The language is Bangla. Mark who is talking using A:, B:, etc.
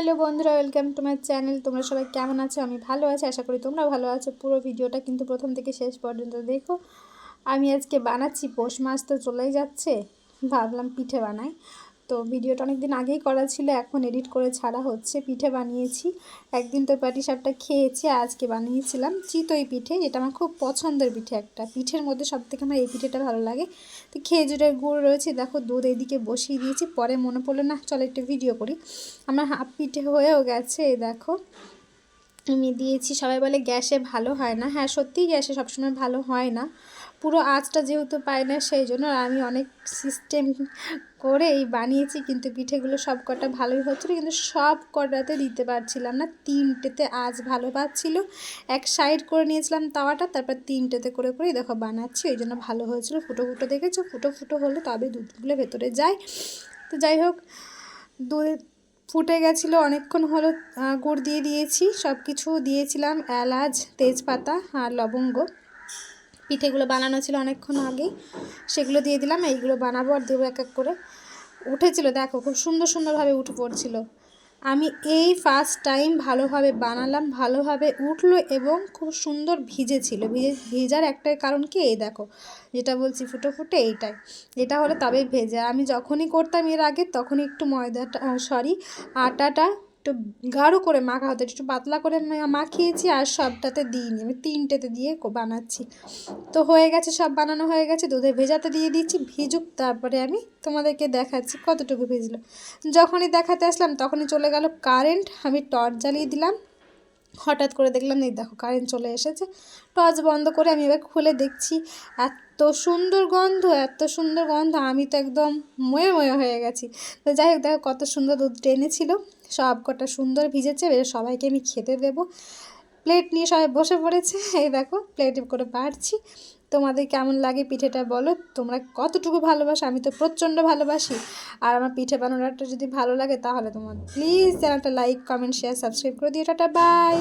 A: হ্যালো বন্ধুরা, ওয়েলকাম টু মাই চ্যানেল। তোমরা সবাই কেমন আছো? আমি ভালো আছি, আশা করি তোমরা ভালো আছো। পুরো ভিডিওটা কিন্তু প্রথম থেকে শেষ পর্যন্ত দেখো। আমি আজকে বানাচ্ছি পৌষ মাছ তো চলেই যাচ্ছে। ভাবলাম পিঠে বানাই। তো ভিডিওটা অনেক দিন আগেই করা ছিল, এখন এডিট করে ছাড়া হচ্ছে। পিঠে বানিয়েছি, একদিন তো পাটি সাপটা খেয়েছি, আজকে বানিয়েছিলাম। চিতই পিঠে এটা আমার খুব পছন্দের পিঠে একটা। পিঠের মধ্যে সব থেকে আমার এই পিঠেটা ভালো লাগে। তো খেজুরের গুড় রয়েছে, দেখো দুধ এদিকে বসিয়ে দিয়েছি, পরে মনে পড়ল না চলো একটু ভিডিও করি। আমার হাফ পিঠে হয়েও গেছে দেখো। আমি দিয়েছি, সবাই বলে গ্যাসে ভালো হয় না। হ্যাঁ সত্যিই গ্যাসে সবসময় ভালো হয় না। পুরো আঁচটা যেহেতু পাই না, সেই জন্য আমি অনেক সিস্টেম করেই বানিয়েছি, কিন্তু পিঠেগুলো সব কটা ভালোই হচ্ছিল, কিন্তু সব কটাতে দিতে পারছিলাম না। তিনটেতে আজ ভালো পাচ্ছিল, এক সাইড করে নিয়েছিলাম তাওয়াটা, তারপর তিনটেতে করে করেই দেখো বানাচ্ছি ওই জন্য ভালো হয়েছিল। ফুটো ফুটো দেখেছ? ফুটো ফুটো হলে তবে দুধগুলো ভেতরে যায়। তো যাই হোক, দুধ ফুটে গেছিল, অনেকক্ষণ হলো গুড় দিয়ে দিয়েছি সব কিছু দিয়েছিলাম, এলাচ, তেজপাতা আর লবঙ্গ। পিঠেগুলো বানানো ছিল অনেকক্ষণ আগেই সেগুলো দিয়ে দিলাম, এইগুলো বানাবো আর দেবো এক এক করে। উঠেছিল, দেখো খুব সুন্দর সুন্দরভাবে উঠে পড়ছিল। আমি এই ফার্স্ট টাইম ভালোভাবে বানালাম, ভালোভাবে উঠল এবং খুব সুন্দর ভিজেছিল। ভিজে, ভেজার একটাই কারণ কি? এই দেখো, যেটা বলছি ফুটো ফুটে এইটাই। এটা হলে তবেই ভেজে। আমি যখনই করতাম এর আগে, তখনই একটু ময়দাটা সরি আটাটা একটু গাঢ় করে মাখা হতো, একটু পাতলা করে মাখিয়েছি আর সবটাতে দিইনি। আমি তিনটেতে দিয়ে বানাচ্ছি। তো হয়ে গেছে, সব বানানো হয়ে গেছে, দুধে ভেজাতে দিয়ে দিচ্ছি, ভিজুক, তারপরে আমি তোমাদেরকে দেখাচ্ছি কতটুকু ভেজলো। যখনই দেখাতে আসলাম, তখনই চলে গেল কারেন্ট, আমি টর্চ জ্বালিয়ে দিলাম হঠাৎ করে দেখলাম, এই দেখো কারেন্ট চলে এসেছে। টর্চ বন্ধ করে আমি এবার খুলে দেখছি, এত সুন্দর গন্ধ, এত সুন্দর গন্ধ, আমি তো একদম ময়ে ময়ে হয়ে গেছি। তো যাই হোক, দেখো কত সুন্দর দুধ টেনেছিল সব কটা সুন্দর ভিজেছে, এবার সবাইকে আমি খেতে দেব। প্লেট নিয়ে সবাই বসে পড়েছে। এই দেখো প্লেটে করে বাড়ছি। তোমাদের কেমন লাগে পিঠেটা বলো? তোমরা কতটুকু ভালোবাসো? আমি তো প্রচণ্ড ভালোবাসি। আর আমার পিঠে বানানোটা যদি ভালো লাগে, তাহলে তোমার প্লিজ চ্যানেলটা লাইক কমেন্ট শেয়ার সাবস্ক্রাইব করে দিও। Tata bye